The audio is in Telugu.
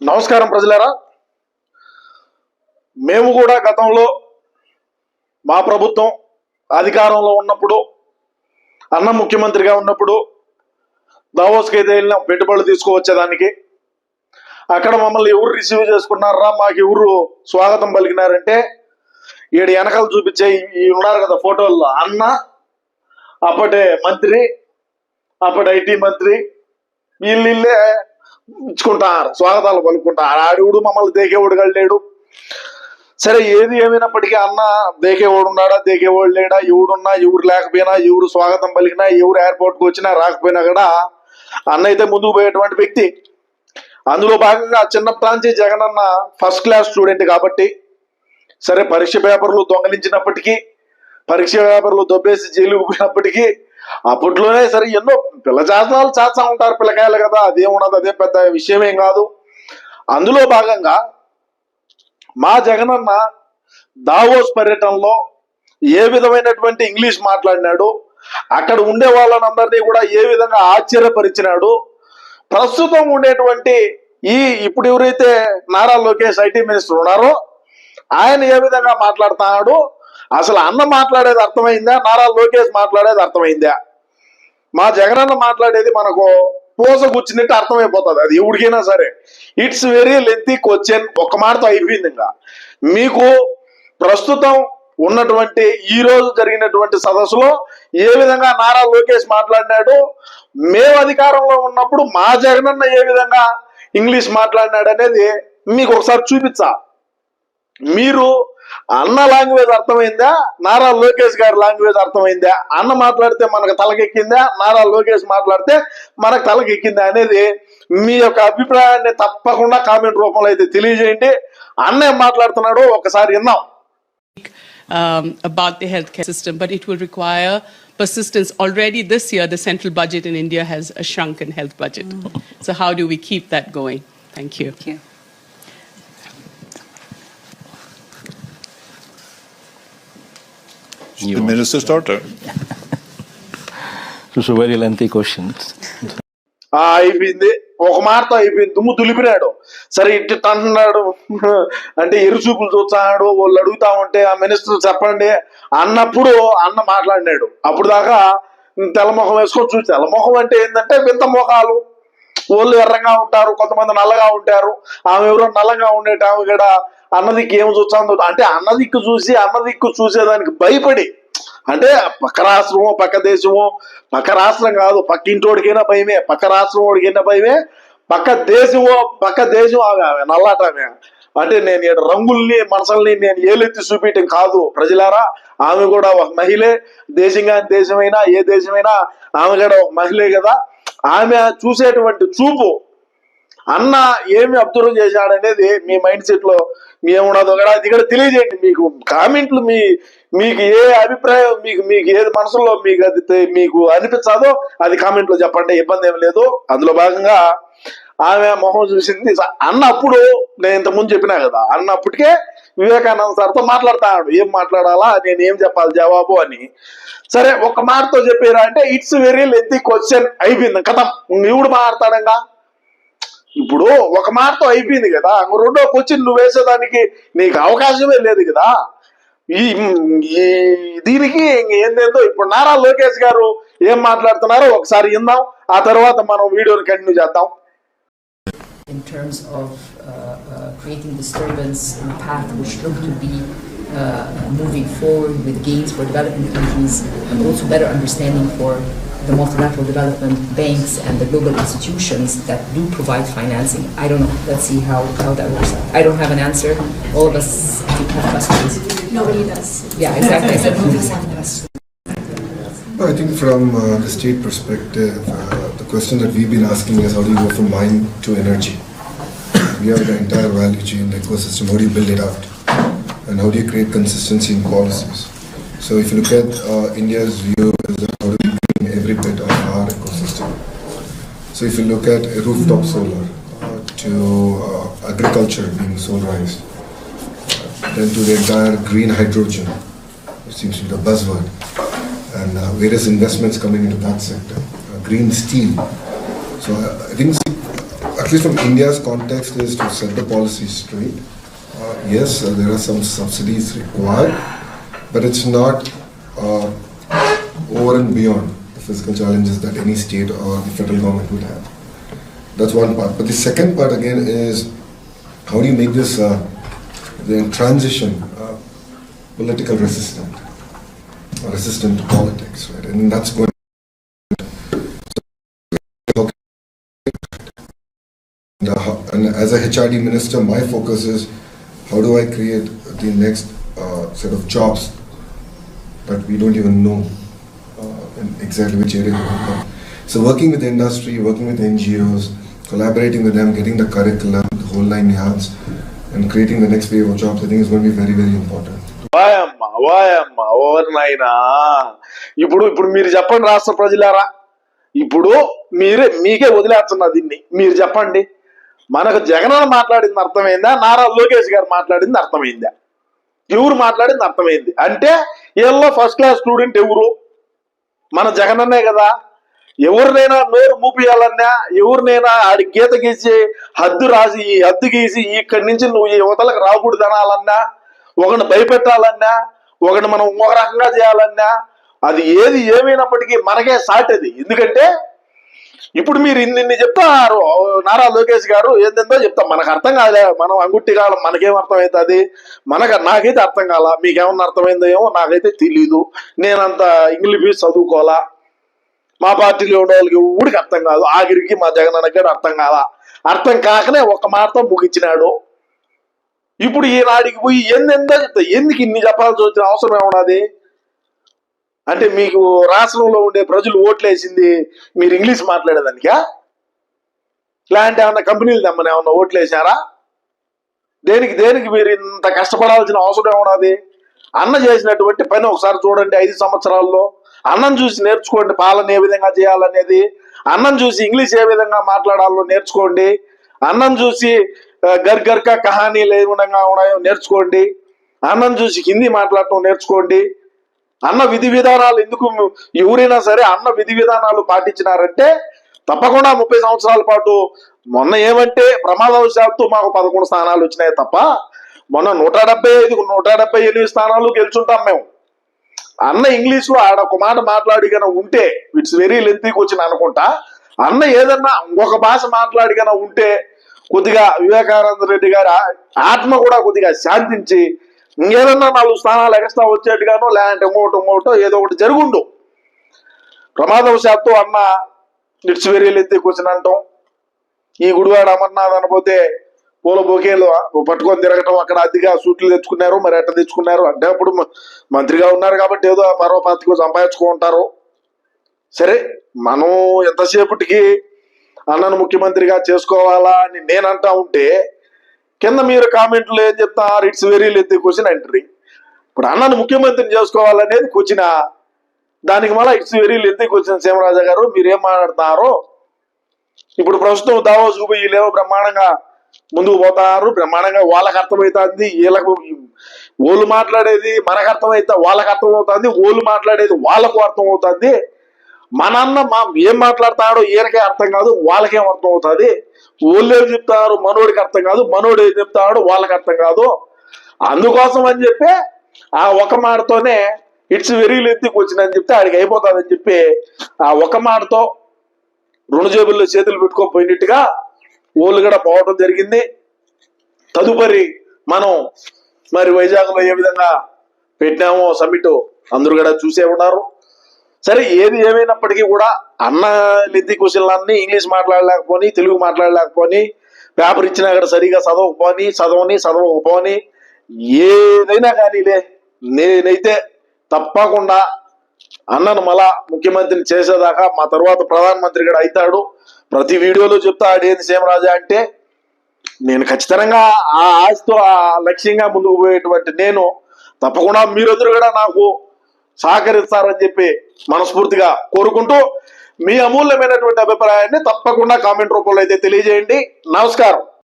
నమస్కారం ప్రజలారా. మేము కూడా గతంలో మా ప్రభుత్వం అధికారంలో ఉన్నప్పుడు అన్న ముఖ్యమంత్రిగా ఉన్నప్పుడు దావోస్కి అయితే వెళ్ళినాం పెట్టుబడులు తీసుకువచ్చేదానికి. అక్కడ మమ్మల్ని ఎవరు రిసీవ్ చేసుకున్నారా మాకు ఎవరు స్వాగతం పలికినారంటే ఈడు వెనకాల చూపించే ఈ- ఉన్నారు కదా ఫోటోల్లో అన్న అప్పటి మంత్రి అప్పటి ఐటీ మంత్రి వీళ్ళు వీళ్ళే ఇచ్చుకుంటారు స్వాగతాలు పలుకుంటారు. ఆడివుడు మమ్మల్ని దేకేవాడు లేడు. సరే ఏది ఏమైనప్పటికీ అన్న దేకేవాడు ఉన్నాడా దేకేవాడు లేడా ఎవడున్నా ఎవరు లేకపోయినా ఎవరు స్వాగతం పలికినా ఎవరు ఎయిర్పోర్ట్కి వచ్చినా రాకపోయినా కూడా అన్న అయితే ముందుకు పోయేటువంటి వ్యక్తి. అందులో భాగంగా చిన్నప్పటి నుంచి జగన్ అన్న ఫస్ట్ క్లాస్ స్టూడెంట్ కాబట్టి సరే పరీక్ష పేపర్లు దొంగలించినప్పటికీ పరీక్ష పేపర్లు దొబ్బేసి జైలుకు పోయినప్పటికీ అప్పట్లోనే సరే ఎన్నో పిల్ల చేతనాలు చేస్తా ఉంటారు పిల్లకాయలు కదా అదేమున్నది అదే పెద్ద విషయమేం కాదు. అందులో భాగంగా మా జగనన్న దావోస్ పర్యటనలో ఏ విధమైనటువంటి ఇంగ్లీష్ మాట్లాడినాడు అక్కడ ఉండే వాళ్ళనందరినీ కూడా ఏ విధంగా ఆశ్చర్యపరిచినాడు ప్రస్తుతం ఉండేటువంటి ఈ ఇప్పుడు ఎవరైతే నారా లోకేష్ ఐటీ మినిస్టర్ ఉన్నారో ఆయన ఏ విధంగా మాట్లాడుతున్నాడు అసలు అన్న మాట్లాడేది అర్థమైందా? నారా లోకేష్ మాట్లాడేది అర్థమైందా? మా జగనన్న మాట్లాడేది మనకు పూస కూర్చున్నట్టు అర్థమైపోతుంది. అది ఎవరికైనా సరే. ఇట్స్ వెరీ లెంతీ క్వశ్చన్ ఒక మాటతో అయిపోయింది ఇంకా. మీకు ప్రస్తుతం ఉన్నటువంటి ఈ రోజు జరిగినటువంటి సదస్సులో ఏ విధంగా నారా లోకేష్ మాట్లాడినాడు? మేము అధికారంలో ఉన్నప్పుడు మా జగనన్న ఏ విధంగా ఇంగ్లీష్ మాట్లాడినాడు అనేది మీకు ఒకసారి చూపించా మీరు అన్న లాంగ్వేజ్ అర్థమైందా నారా లోకేష్ గారి లాంగ్వేజ్ అర్థమైందా అన్న మాట్లాడితే మనకు తలకెక్కిందా నారా లోకేష్ మాట్లాడితే మనకు తలకెక్కిందా అనేది మీ యొక్క అభిప్రాయాన్ని తప్పకుండా కామెంట్ రూపంలో అయితే తెలియజేయండి అన్న ఏం మాట్లాడుతున్నాడో ఒకసారి విన్నాం um, about the healthcare system, but it will require persistence. Already this year, the central budget in India has a shrunken health budget. So, how do we keep that going? Thank you. Thank you. The minister starter. It's a very lengthy question. ఆ అయిపోయింది. ఒక మాటతో అయిపోయింది. దుమ్ము దులిపినాడు. సరే ఇటు అంటున్నాడు అంటే ఎరు చూపులు చూస్తున్నాడు వాళ్ళు అడుగుతా ఉంటే ఆ మినిస్టర్ చెప్పండి. అన్నప్పుడు అన్న మాట్లాడినాడు. అప్పుడు దాకా తెల్లముఖం వేసుకొని చూసి తెల్లముఖం అంటే ఏంటంటే వింత ముఖాలు. వాళ్ళు ఎర్రంగా ఉంటారు కొంతమంది నల్లగా ఉంటారు. ఆమె ఎవరో నల్లగా ఉండేట ఆమె కూడా అన్నదిక్కు ఏం చూస్తాను అంటే అన్నదిక్కు చూసి అన్నదిక్కు చూసేదానికి భయపడి. అంటే పక్క రాష్ట్రము పక్క దేశము పక్క రాష్ట్రం కాదు పక్క ఇంటోడికైనా భయమే పక్క రాష్ట్రం వాడికైనా భయమే పక్క దేశమో పక్క దేశం ఆమె ఆమె నల్లాట ఆమె. అంటే నేను ఈడ రంగుల్ని మనసుల్ని నేను ఏలెత్తి చూపించడం కాదు. ప్రజలారా ఆమె కూడా ఒక మహిళే. దేశంగా దేశమైనా ఏ దేశమైనా ఆమె కూడా ఒక మహిళే కదా. ఆమె చూసేటువంటి చూపు అన్న ఏమి అబ్జర్వ్ చేశాడనేది మీ మైండ్ సెట్లో మీ ఏమున్నదో కూడా అది కూడా తెలియజేయండి. మీకు కామెంట్లు మీ మీకు ఏ అభిప్రాయం మీకు మీకు ఏది మనసులో మీకు అది మీకు అనిపించదో అది కామెంట్లో చెప్పండి. ఇబ్బంది ఏం లేదు. అందులో భాగంగా ఆమె మొహం చూసింది. అన్నప్పుడు అన్న అప్పుడు నేను ఇంతకుముందు ముందు చెప్పినా కదా అన్న అప్పటికే వివేకానంద సార్తో మాట్లాడుతాడు. ఏం మాట్లాడాలా? నేను ఏం చెప్పాలి? జవాబు అని. సరే ఒక మాటతో చెప్పారా అంటే ఇట్స్ వెరీ లెత్తి క్వశ్చన్ అయిపోయింది. కథం. నీవుడు మాట్లాడతాడంగా ఇప్పుడు ఒక మాటతో అయిపోయింది కదా. రెండో క్వశ్చన్ నువ్వు వేసేదానికి నీకు అవకాశమే లేదు కదా. ఈ దీనికి ఏందేందో ఇప్పుడు నారా లోకేష్ గారు ఏం మాట్లాడుతున్నారో ఒకసారి విందాం. ఆ తర్వాత మనం వీడియోని కంటిన్యూ చేద్దాం. In terms of uh, uh, creating disturbance in a path which look to be uh, moving forward with gains for developing countries and also better understanding for the multilateral development banks and the global institutions that do provide financing. I don't know. Let's see how, how that works out. I don't have an answer. All of us have questions. Nobody does. Yeah, exactly. I said nobody has a question. I think from uh, the state perspective, uh, the question that we've been asking is how do you go from mine to energy? We have the entire value chain, the ecosystem, how do you build it out? And how do you create consistency in policies? So if you look at uh, India's view is how do we bring every bit of our ecosystem? So if you look at rooftop solar uh, to uh, agriculture being solarized, then to the entire green hydrogen, which seems to be the buzzword, and uh, various investments coming into that sector, green steel. So I think at least from India's context, is to set the policy straight. Uh, yes, uh, there are some subsidies required, but it's not uh, over and beyond the physical challenges that any state or the federal government would have. That's one part. But the second part again is how do you make this uh, the transition uh, political resistant, resistant to politics, right? And that's going. Now, and as a HRD minister, my focus is how do I create the next uh, set of jobs that we don't even know uh, in exactly which area. they will come. So working with the industry, working with NGOs, collaborating with them, getting the curriculum, the whole nine yards, and creating the next wave of jobs, I think is going to be very, very important. వాయమ్మ వాయమ్మ ఓరి నాయనా ఇప్పుడు ఇప్పుడు మీరు చెప్పండి రాష్ట్ర ప్రజలారా ఇప్పుడు మీరే మీకే వదిలేస్తున్నా దీన్ని మీరు చెప్పండి మనకు జగనన్న మాట్లాడింది అర్థమైందా? నారా లోకేష్ గారు మాట్లాడింది అర్థమైందా? ఎవరు మాట్లాడింది అర్థమైంది? అంటే వీళ్ళలో ఫస్ట్ క్లాస్ స్టూడెంట్ ఎవరు? మన జగనన్నే కదా. ఎవరినైనా నోరు మూపియాలన్నా ఎవరినైనా ఆడి గీత గీసి హద్దు రాసి ఈ హద్దు గీసి ఇక్కడి నుంచి నువ్వు ఈ యువతలకు రాకూడదు అనాలన్నా ఒకరిని భయపెట్టాలన్నా ఒకరిని మనం ఒక రకంగా చేయాలన్నా అది ఏది ఏమైనప్పటికీ మనకే సాట్ అది ఎందుకంటే ఇప్పుడు మీరు ఇన్ని ఇన్ని చెప్తారు నారా లోకేష్ గారు ఏంటందో చెప్తాం. మనకు అర్థం కాలే. మనం అంగుట్టి కాలం మనకేం అర్థమవుతుంది మనకు నాకైతే అర్థం కాల. మీకేమన్నా అర్థమైందో ఏమో నాకైతే తెలీదు. నేనంత ఇంగ్లీష్ చదువుకోవాలా? మా పార్టీలో ఉండే వాళ్ళకి ఊడికి అర్థం కాదు. ఆఖరికి మా జగన్ అన్నగారు అర్థం కాదా అర్థం కాకనే ఒక మాటతో ముగించినాడు. ఇప్పుడు ఈనాడికి పోయి ఎందెందో చెప్తా. ఎందుకు ఇన్ని చెప్పాల్సి వచ్చిన అవసరం ఏమన్నది అంటే మీకు రాష్ట్రంలో ఉండే ప్రజలు ఓట్లేసింది మీరు ఇంగ్లీష్ మాట్లాడేదానికా? ఇలాంటి ఏమన్నా కంపెనీలు తెమ్మని ఏమన్నా ఓట్లేసారా దేనికి దేనికి మీరు ఇంత కష్టపడాల్సిన అవసరం ఏమన్నది అన్న చేసినటువంటి పని ఒకసారి చూడండి ఐదు సంవత్సరాల్లో. అన్నం చూసి నేర్చుకోండి పాలన ఏ విధంగా చేయాలనేది. అన్నం చూసి ఇంగ్లీష్ ఏ విధంగా మాట్లాడాలో నేర్చుకోండి. అన్నం చూసి గర్ గర్క కహానీలు ఏ విధంగా ఉన్నాయో నేర్చుకోండి. అన్నం చూసి హిందీ మాట్లాడటం నేర్చుకోండి. అన్న విధి విధానాలు ఎందుకు ఎవరైనా సరే అన్న విధి విధానాలు పాటించినారంటే తప్పకుండా ముప్పై సంవత్సరాల పాటు మొన్న ఏమంటే ప్రమాదవశాత్తు మాకు పదకొండు స్థానాలు వచ్చినాయి తప్ప మొన్న నూట డెబ్బై ఐదు నూట డెబ్బై ఎనిమిది స్థానాలు గెలుచుంటాం మేము. అన్న ఇంగ్లీష్లో ఆడ ఒక మాట మాట్లాడిగా ఉంటే ఇట్స్ వెరీ లెంతీకి వచ్చిన అనుకుంటా అన్న ఏదన్నా ఇంకొక భాష మాట్లాడిగా ఉంటే కొద్దిగా వివేకానంద రెడ్డి గారి ఆత్మ కూడా కొద్దిగా శాంతించి ఇంకేదన్నా నాలుగు స్థానాలు ఎక్స్ట్రా వచ్చేట్టుగానో లేదంటే ఇంకోటి ఇంకోటో ఏదో ఒకటి జరుగుండు. ప్రమాదవశాత్తు అన్న ఇట్స్ ఎత్తి కూర్చునంటాం ఈ గుడివాడ అమర్నాథ్ అనపోతే పూల బొకేలు పట్టుకొని తిరగటం అక్కడ అతిగా సూట్లు తెచ్చుకున్నారు మరి ఎట్ట తెచ్చుకున్నారు? అంటే అప్పుడు మంత్రిగా ఉన్నారు కాబట్టి ఏదో పర్వపాతికి సంపాదించుకుంటారు సరే మనం ఎంతసేపటికి అన్నను ముఖ్యమంత్రిగా చేసుకోవాలా అని నేను ఉంటే కింద మీరు కామెంట్లు ఏం చెప్తారు? It's very lengthy question entry ఇప్పుడు అన్నను ముఖ్యమంత్రిని చేసుకోవాలనేది క్వశ్చన్ దానికి మళ్ళీ it's very lengthy question Seemaraja గారు మీరు ఏం ఇప్పుడు ప్రస్తుతం దావోస్ పోయి వీళ్ళేమో బ్రహ్మాండంగా ముందుకు పోతారు. బ్రహ్మాండంగా వాళ్ళకి అర్థమవుతుంది. వీళ్ళకు వాళ్ళు మాట్లాడేది మనకు అర్థమవుతా వాళ్ళకి అర్థమవుతుంది. వాళ్ళు మాట్లాడేది వాళ్ళకు అర్థమవుతుంది. మన అన్న మా ఏం మాట్లాడతాడో ఈయనకే అర్థం కాదు వాళ్ళకేం అర్థం అవుతుంది ఊళ్ళో చెప్తారు? మనోడికి అర్థం కాదు మనోడు ఏం చెప్తాడో? వాళ్ళకి అర్థం కాదు. అందుకోసం అని చెప్పి ఆ ఒక మాటతోనే ఇట్స్ వెరీ లెత్తికి వచ్చిందని చెప్తే ఆడికి అయిపోతుందని చెప్పి ఆ ఒక మాటతో రెండు జేబుల్లో చేతులు పెట్టుకోపోయినట్టుగా ఊళ్ళు కూడా పోవడం జరిగింది. తదుపరి మనం మరి వైజాగ్లో ఏ విధంగా పెట్టినామో సమ్మిట్ అందరూ కూడా చూసే ఉన్నారు. సరే ఏది ఏమైనప్పటికీ కూడా అన్న లిద్ది కుశలాన్ని ఇంగ్లీష్ మాట్లాడలేకపోని తెలుగు మాట్లాడలేకపోని పేపర్ ఇచ్చినా కూడా సరిగా చదవకపోని చదవని చదవకపోని ఏదైనా కానీలే నేనైతే తప్పకుండా అన్నను మళ్ళా ముఖ్యమంత్రిని చేసేదాకా మా తర్వాత ప్రధానమంత్రి కూడా అవుతాడు. ప్రతి వీడియోలో చెప్తా ఆడేది సేమరాజా అంటే నేను ఖచ్చితంగా ఆ ఆశతో ఆ లక్ష్యంగా ముందుకు పోయేటువంటి నేను తప్పకుండా మీరందరూ కూడా నాకు సహకరిస్తారని చెప్పి మనస్ఫూర్తిగా కోరుకుంటూ మీ అమూల్యమైనటువంటి అభిప్రాయాన్ని తప్పకుండా కామెంట్ రూపంలో అయితే తెలియజేయండి. నమస్కారం.